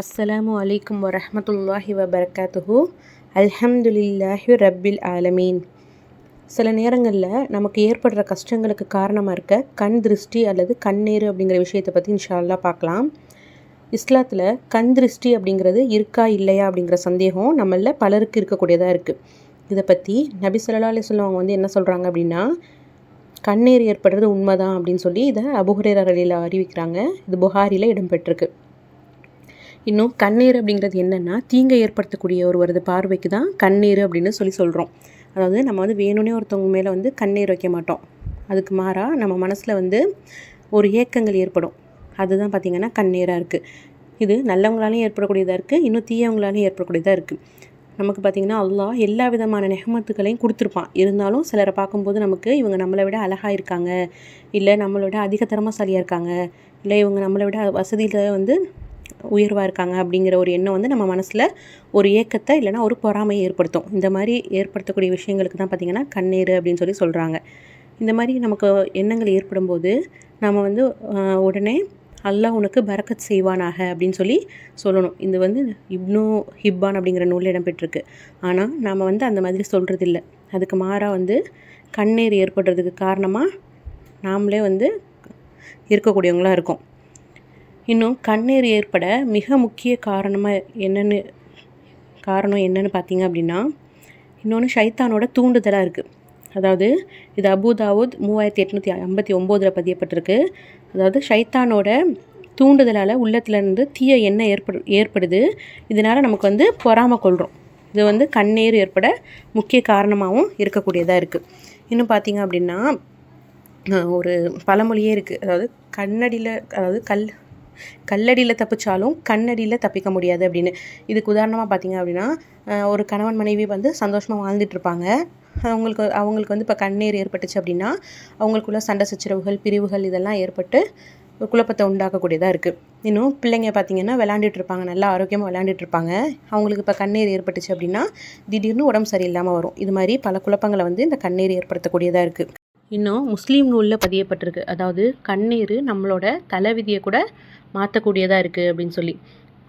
அஸ்ஸலாமு அலைக்கும் வரஹமத்துல்லாஹி வபரகாத்துஹு. அல்ஹம்துலில்லாஹி ரப்பில் ஆலமீன். சில நேரங்களில் நமக்கு ஏற்படுற கஷ்டங்களுக்கு காரணமாக இருக்க கண் திருஷ்டி அல்லது கண்ணீர் அப்படிங்கிற விஷயத்தை பற்றி இன்ஷால்லா பார்க்கலாம். இஸ்லாத்தில் கண் திருஷ்டி அப்படிங்கிறது இருக்கா இல்லையா அப்படிங்கிற சந்தேகம் நம்மளில் பலருக்கு இருக்கக்கூடியதாக இருக்குது இதை பற்றி நபி சொல்லா அலி அவங்க வந்து என்ன சொல்கிறாங்க அப்படின்னா கண்ணீர் ஏற்படுறது உண்மைதான் அப்படின்னு சொல்லி இதை அபுஹரேர் அறிவிக்கிறாங்க. இது புகாரியில் இடம்பெற்றிருக்கு. இன்னும் கண்ணீர் அப்படிங்கிறது என்னென்னா தீங்கை ஏற்படுத்தக்கூடிய ஒருவரது பார்வைக்கு தான் கண்ணீர் அப்படின்னு சொல்லி சொல்கிறோம் அதாவது நம்ம வந்து வேணும்னே ஒருத்தவங்க மேலே வந்து கண்ணீர் வைக்க மாட்டோம். அதுக்கு மாறாக நம்ம மனசில் வந்து ஒரு ஏக்கங்கள் ஏற்படும். அதுதான் பார்த்திங்கன்னா கண்ணீராக இருக்குது இது நல்லவங்களாலையும் ஏற்படக்கூடியதாக இருக்குது இன்னும் தீயவங்களாலையும் ஏற்படக்கூடியதாக இருக்குது நமக்கு பார்த்திங்கன்னா அல்லாஹ் எல்லா விதமான நெகமத்துகளையும் கொடுத்துருப்பான். இருந்தாலும் சிலரை பார்க்கும்போது நமக்கு இவங்க நம்மளை விட அழகாக இருக்காங்க. இல்லை நம்மளை விட அதிக திறமசாலியாக இருக்காங்க. இல்லை இவங்க நம்மளை விட வசதியில் வந்து உயர்வாக இருக்காங்க அப்படிங்கிற ஒரு எண்ணம் வந்து நம்ம மனசில் ஒரு ஏக்கத்தை இல்லைனா ஒரு பொறாமையை ஏற்படுத்தும். இந்த மாதிரி ஏற்படுத்தக்கூடிய விஷயங்களுக்கு தான் பார்த்திங்கன்னா கண்ணீர் அப்படின்னு சொல்லி சொல்கிறாங்க இந்த மாதிரி நமக்கு எண்ணங்கள் ஏற்படும் போது நம்ம வந்து உடனே அல்லாஹ் உனக்கு பரக்கத் செய்வானாக அப்படின்னு சொல்லி சொல்லணும். இது வந்து இப்னு ஹிப்பான் அப்படிங்கிற நூலில் இடம்பெற்றிருக்கு. ஆனால் நாம் வந்து அந்த மாதிரி சொல்கிறது இல்லை அதுக்கு மாறாக வந்து கண்ணீர் ஏற்படுறதுக்கு காரணமாக நாமளே வந்து இருக்கக்கூடியவங்களாக இருக்கோம். இன்னும் கண்ணீர் ஏற்பட மிக முக்கிய காரணமாக என்னென்னு காரணம் என்னென்னு பார்த்தீங்க அப்படின்னா இன்னொன்று ஷைத்தானோட தூண்டுதலாக இருக்குது அதாவது இது அபுதாவுத் மூவாயிரத்தி எட்நூற்றி ஐம்பத்தி ஒம்போதில் பதியப்பட்டிருக்கு. அதாவது ஷைத்தானோட தூண்டுதலால் உள்ளத்துலேருந்து தீய எண்ணெய் ஏற்படு ஏற்படுது. இதனால் நமக்கு வந்து பொறாமல் கொள்கிறோம் இது வந்து கண்ணீர் ஏற்பட முக்கிய காரணமாகவும் இருக்கக்கூடியதாக இருக்குது இன்னும் பார்த்திங்க அப்படின்னா ஒரு பழமொழியே இருக்குது அதாவது கண்ணடியில் அதாவது கல் கல்லடியில் தப்பிச்சாலும் கண்ணடியில் தப்பிக்க முடியாது அப்படின்னு. இதுக்கு உதாரணமாக பார்த்தீங்க அப்படின்னா ஒரு கணவன் மனைவி வந்து சந்தோஷமாக வாழ்ந்துட்டுருப்பாங்க அவங்களுக்கு அவங்களுக்கு வந்து இப்போ கண்ணீர் ஏற்பட்டுச்சு அப்படின்னா அவங்களுக்குள்ள சண்டை சச்சரவுகள் பிரிவுகள் இதெல்லாம் ஏற்பட்டு குழப்பத்தை உண்டாக்கக்கூடியதாக இருக்குது இன்னும் பிள்ளைங்க பார்த்தீங்கன்னா விளாண்டுட்டு இருப்பாங்க நல்லா ஆரோக்கியமாக விளாண்டுட்டு இருப்பாங்க. அவங்களுக்கு இப்போ கண்ணீர் ஏற்பட்டுச்சு அப்படின்னா திடீர்னு உடம்பு சரியில்லாமல் வரும். இது மாதிரி பல குழப்பங்களை வந்து இந்த கண்ணீர் ஏற்படுத்தக்கூடியதாக இருக்குது இன்னும் முஸ்லீம் நூலில் பதியப்பட்டிருக்கு. அதாவது கண்ணீர் நம்மளோட தலைவிதியை கூட மாற்றக்கூடியதாக இருக்குது அப்படின்னு சொல்லி.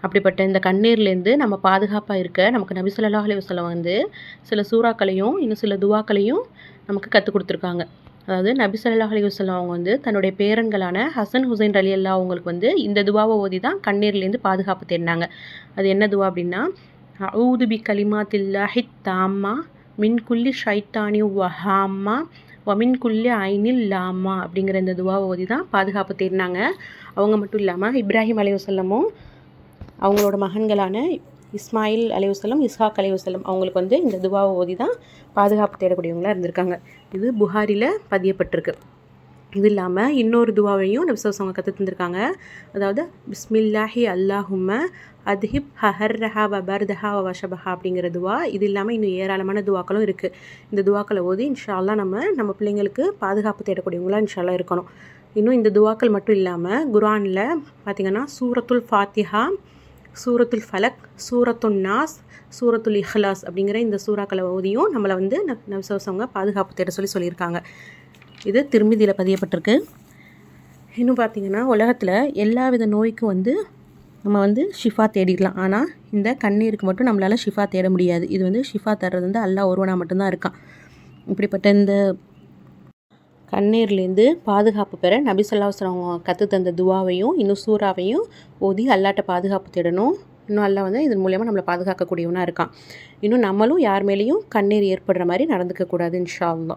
அப்படிப்பட்ட இந்த கண்ணீர்லேருந்து நம்ம பாதுகாப்பாக இருக்க நமக்கு நபி சொல்லா அலி வசலம் வந்து சில சூறாக்களையும் இன்னும் சில துவாக்களையும் நமக்கு கற்றுக் கொடுத்துருக்காங்க. அதாவது நபி சொல்லா அலி வசலம் அவங்க வந்து தன்னுடைய பேரன்களான ஹசன் ஹுசைன் அலி அல்லா அவங்களுக்கு வந்து இந்த துவாவை ஓதி தான் கண்ணீர்லேருந்து பாதுகாப்பு தேடினாங்க. அது என்ன துவா அப்படின்னா ஊதுபி கலிமா தில்லாஹித் தாம்மா மின்குல்லி ஷைத்தானி வஹாம்மா ஒமின் குல்லி ஐனில் லாமா அப்படிங்கிற இந்த துவாவை ஓதி தான் பாதுகாப்பு தேடினாங்க. அவங்க மட்டும் இல்லாமல் இப்ராஹிம் அலைவசல்லமும் அவங்களோட மகன்களான இஸ்மாயில் அலைவசல்லம் இஸ்ஹாக் அலைவசல்லம் அவங்களுக்கு வந்து இந்த துவாவை ஓதி தான் பாதுகாப்பு தேடக்கூடியவங்களாக இருந்திருக்காங்க. இது புகாரில் பதியப்பட்டிருக்கு. இது இல்லாமல் இன்னொரு துவாவையும் நபிசவசவங்க கற்று தந்திருக்காங்க. அதாவது பிஸ்மில்லாஹி அல்லாஹும்ம அத்ஹிப் ஹஹர் ரஹா வபர்தஹா வஷபஹா அப்படிங்கிற துவா. இது இல்லாமல் இன்னும் ஏராளமான துவாக்களும் இருக்குது இந்த துவாக்களை ஓதி இன்ஷால்லா நம்ம நம்ம பிள்ளைங்களுக்கு பாதுகாப்பு தேடக்கூடியவங்களாம் இன்ஷால்லா இருக்கணும். இன்னும் இந்த துவாக்கள் மட்டும் இல்லாமல் குரானில் பார்த்திங்கன்னா சூரத்துல் ஃபாத்திஹா சூரத்துல் ஃபலக் சூரத்துல் நாஸ் சூரத்துல் இஹ்லாஸ் அப்படிங்கிற இந்த சூறாக்களை ஓதியும் நம்மளை வந்து நவசவசவங்க பாதுகாப்பு தேட சொல்லி சொல்லியிருக்காங்க. இது திரும்பிதியில் பதியப்பட்டிருக்கு. இன்னும் பார்த்திங்கன்னா உலகத்தில் எல்லா வித நோய்க்கும் வந்து நம்ம வந்து ஷிஃபா தேடிடலாம். ஆனால் இந்த கண்ணீருக்கு மட்டும் நம்மளால் ஷிஃபா தேட முடியாது. இது வந்து ஷிஃபா தர்றது வந்து அல்லா ஒருவனாக மட்டும்தான் இருக்கான். இப்படிப்பட்ட இந்த கண்ணீர்லேருந்து பாதுகாப்பு பெற நபி சொல்லாஸ்லாம் கற்று தந்த துவாவையும் இன்னும் சூறாவையும் ஓதி அல்லாட்ட பாதுகாப்பு தேடணும். இன்னும் அல்லா வந்து இதன் மூலயமா நம்மளை பாதுகாக்கக்கூடியவனாக இருக்கான். இன்னும் நம்மளும் யார் மேலேயும் கண்ணீர் ஏற்படுற மாதிரி நடந்துக்கக்கூடாது இன்ஷா அல்லா